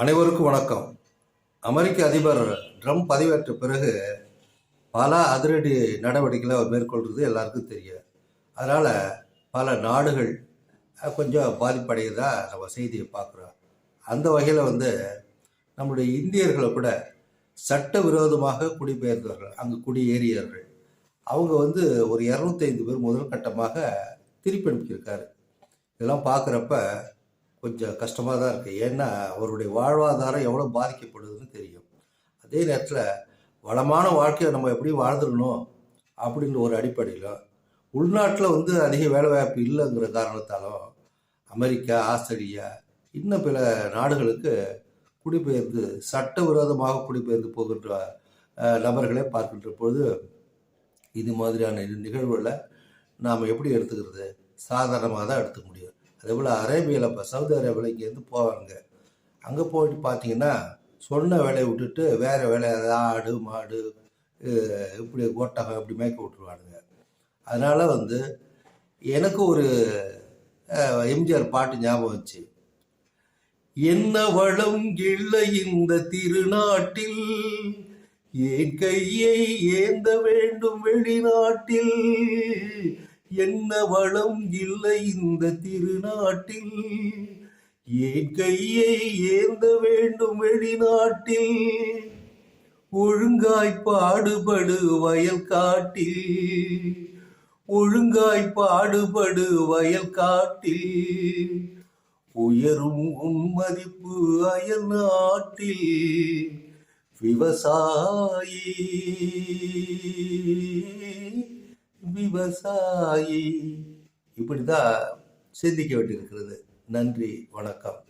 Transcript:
அனைவருக்கும் வணக்கம். அமெரிக்க அதிபர் ட்ரம்ப் பதவியேற்ற பிறகு பல அதிரடி நடவடிக்கைகளை அவர் மேற்கொள்வது எல்லாருக்கும் தெரியும். அதனால் பல நாடுகள் கொஞ்சம் பாதிப்படையதா நம்ம செய்தியை பார்க்குறோம். அந்த வகையில் வந்து நம்முடைய இந்தியர்களை கூட சட்ட விரோதமாக குடிபெயர்ந்தவர்கள் அங்கே குடியேறியவர்கள் அவங்க வந்து ஒரு இரநூத்தைந்து பேர் முதல் கட்டமாக திருப்பி அனுப்பியிருக்காரு. இதெல்லாம் பார்க்குறப்ப கொஞ்சம் கஷ்டமாக தான் இருக்குது ஏன்னா அவருடைய வாழ்வாதாரம் எவ்வளோ பாதிக்கப்படுதுன்னு தெரியும். அதே நேரத்தில் வளமான வாழ்க்கையை நம்ம எப்படி வாழ்ந்துடணும் அப்படின்ற ஒரு அடிப்படையிலும் உள்நாட்டில் வந்து அதிக வேலைவாய்ப்பு இல்லைங்கிற காரணத்தாலும் அமெரிக்கா ஆஸ்திரேலியா இன்னும் பல நாடுகளுக்கு குடிபெயர்ந்து சட்டவிரோதமாக குடிபெயர்ந்து போகின்ற நபர்களை பார்க்கின்ற பொழுது இது மாதிரியான நிகழ்வுகளை நாம் எப்படி எடுத்துக்கிறது? சாதாரணமாக தான் எடுத்துக்க முடியும். அதே போல் அரேபியாவில் இப்போ சவுதி அரேபியாவில் இங்கேருந்து போவாங்க? அங்கே போயிட்டு பார்த்தீங்கன்னா சொன்ன வேலையை விட்டுட்டு வேறு வேலை ஆடு மாடு இப்படி ஒட்டகம் இப்படி மேய்க்க விட்டுருவானுங்க. அதனால் வந்து எனக்கு ஒரு எம்ஜிஆர் பாட்டு ஞாபகம் வச்சு என்ன வளம் இல்லை இந்த திருநாட்டில் என் கையை ஏந்த வேண்டும் வெளிநாட்டில் என்ன வளம் இல்லை இந்த திருநாட்டில்? ஏன் கையை ஏந்த வேண்டும் வெளிநாட்டில்? ஒழுங்காய் பாடுபடு வயல் காட்டில். ஒழுங்காய் பாடுபடு வயல் காட்டில். உயரும் உன் மதிப்பு அயல் நாட்டில். விவசாயி விவசாயி இப்படிதான் சிந்திக்க வேண்டியிருக்கிறது. நன்றி வணக்கம்.